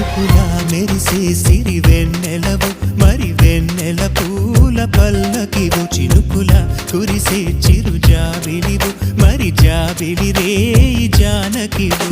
మెరుపులా మెరిసి సిరి వెన్నెలవు మరి వెన్నెల పూల పల్లకి చినుకుల కురిసే చిరు జాబిలివు మరి జాబిలి రే జానకివు.